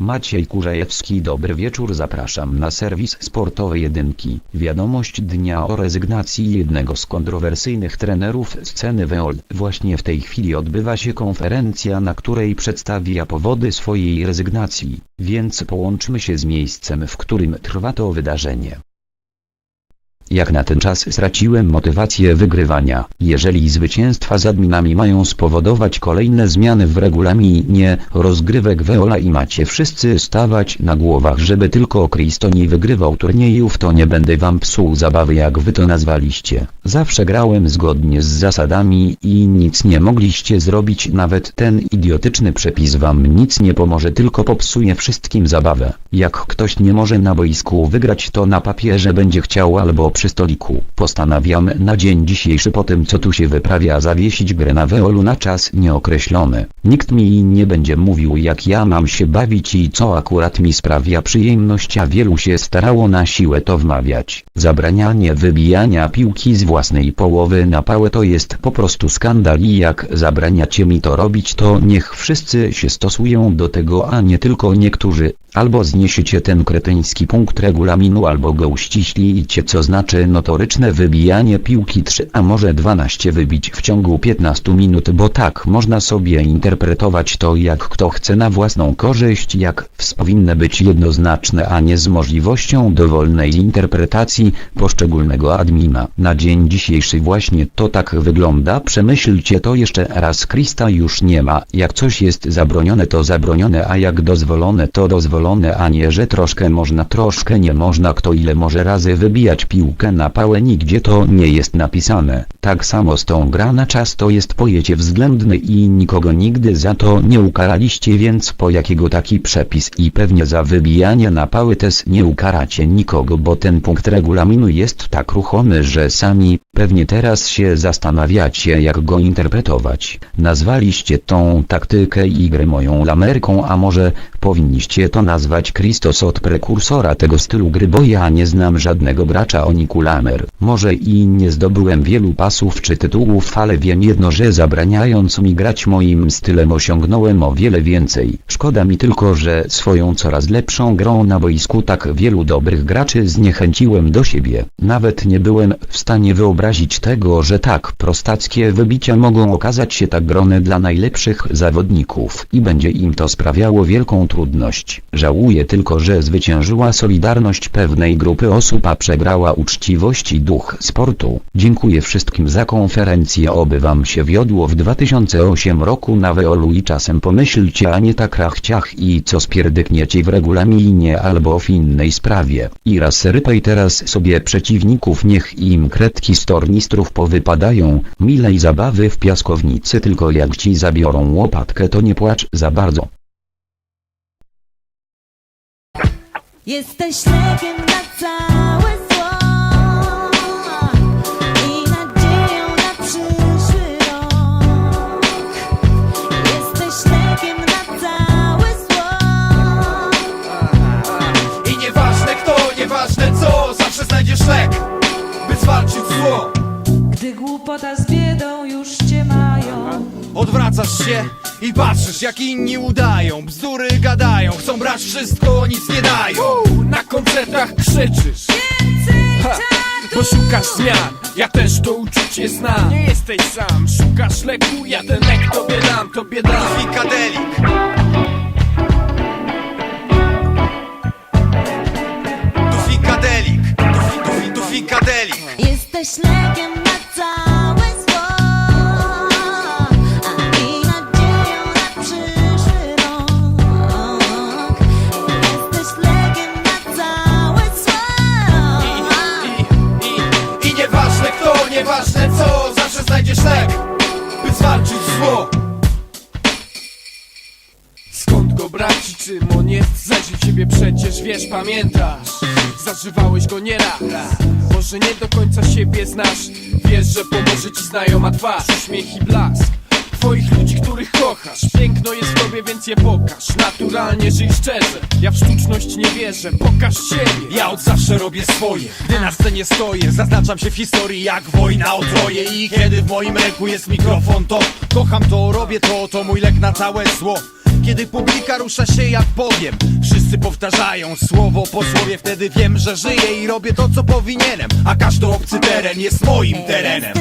Maciej Kurzejewski Dobry wieczór zapraszam na serwis sportowy jedynki. Wiadomość dnia o rezygnacji jednego z kontrowersyjnych trenerów sceny WEOL. Właśnie w tej chwili odbywa się konferencja na której przedstawia powody swojej rezygnacji, więc połączmy się z miejscem w którym trwa to wydarzenie. Jak na ten czas straciłem motywację wygrywania. Jeżeli zwycięstwa z adminami mają spowodować kolejne zmiany w regulaminie rozgrywek Weola i macie wszyscy stawać na głowach, żeby tylko Kristo nie wygrywał turniejów, to nie będę wam psuł zabawy jak wy to nazwaliście. Zawsze grałem zgodnie z zasadami i nic nie mogliście zrobić, nawet ten idiotyczny przepis wam nic nie pomoże, tylko popsuje wszystkim zabawę. Jak ktoś nie może na boisku wygrać, to na papierze będzie chciał albo przy stoliku. Postanawiam na dzień dzisiejszy po tym co tu się wyprawia zawiesić grę na Weolu na czas nieokreślony. Nikt mi nie będzie mówił jak ja mam się bawić i co akurat mi sprawia przyjemność, a wielu się starało na siłę to wmawiać. Zabranianie wybijania piłki z własnej połowy na pałę to jest po prostu skandal i jak zabraniacie mi to robić to niech wszyscy się stosują do tego a nie tylko niektórzy. Albo zniesiecie ten kretyński punkt regulaminu albo go uściślijcie co znaczy notoryczne wybijanie piłki 3 a może 12 wybić w ciągu 15 minut bo tak można sobie interpretować to jak kto chce na własną korzyść jak powinny być jednoznaczne a nie z możliwością dowolnej interpretacji poszczególnego admina. Na dzień dzisiejszy właśnie to tak wygląda. Przemyślcie to jeszcze raz. Krista już nie ma. Jak coś jest zabronione to zabronione a jak dozwolone to dozwolone a nie że troszkę można troszkę nie można. Kto ile może razy wybijać piłkę na pałę nigdzie to nie jest napisane. Tak samo z tą gra na czas to jest pojęcie względne i nikogo nigdy za to nie ukaraliście więc po jakiego taki przepis i pewnie za wybijanie na pały też nie ukaracie nikogo bo ten punkt regulaminu jest tak ruchomy że sami pewnie teraz się zastanawiacie jak go interpretować. Nazwaliście tą taktykę i grę moją lamerką a może powinniście to nazwać Christos od prekursora tego stylu gry bo ja nie znam żadnego gracza o Niku Lamer. Może i nie zdobyłem wielu pasów czy tytułów ale wiem jedno że zabraniając mi grać moim stylem osiągnąłem o wiele więcej. Szkoda mi tylko że swoją coraz lepszą grą na boisku tak wielu dobrych graczy zniechęciłem do siebie. Nawet nie byłem w stanie wyobrazić tego że tak prostackie wybicia mogą okazać się tak grone dla najlepszych zawodników i będzie im to sprawiało wielką trudność. Żałuję tylko że zwyciężyła solidarność pewnej grupy osób a przegrała uczciwość i duch sportu. Dziękuję wszystkim za konferencję oby wam się wiodło w 2008 roku na Weolu i czasem pomyślcie a nie tak rachciach i co spierdykniecie w regulaminie albo w innej sprawie. I raz rypaj teraz sobie przeciwników niech im kredki z tornistrów powypadają, milej zabawy w piaskownicy tylko jak ci zabiorą łopatkę to nie płacz za bardzo. Jesteś lekiem na całe głupota z biedą już cię mają. Odwracasz się i patrzysz jak inni udają. Bzdury gadają, chcą brać wszystko, nic nie dają. Na koncertach krzyczysz. Ha, bo szukasz zmian, ja też to uczucie znam. Nie jesteś sam, szukasz leku, ja ten lek tobie dam, tobie dam. Fikadelik Tu fikadelik, tu, fi, tu, fi, tu fikadelik Jesteś lekiem Znajdziesz lek, by zwalczyć zło. Skąd go brać on jest? Zażył ciebie przecież, wiesz, pamiętasz. Zażywałeś go nieraz Może nie do końca siebie znasz. Wiesz, że pomoże ci znajoma twarz. Uśmiech i blask twoich ludzi, których kochasz. Piękno jest w tobie, więc je pokaż. Naturalnie żyj szczerze. Ja w sztuczność nie wierzę, pokaż siebie. Ja od zawsze robię swoje. Gdy na scenie stoję, zaznaczam się w historii jak wojna o troje. I kiedy w moim ręku jest mikrofon to Kocham to, robię to, to mój lek na całe zło. Kiedy publika rusza się jak powiem Wszyscy powtarzają słowo po słowie. Wtedy wiem, że żyję i robię to co powinienem. A każdy obcy teren jest moim terenem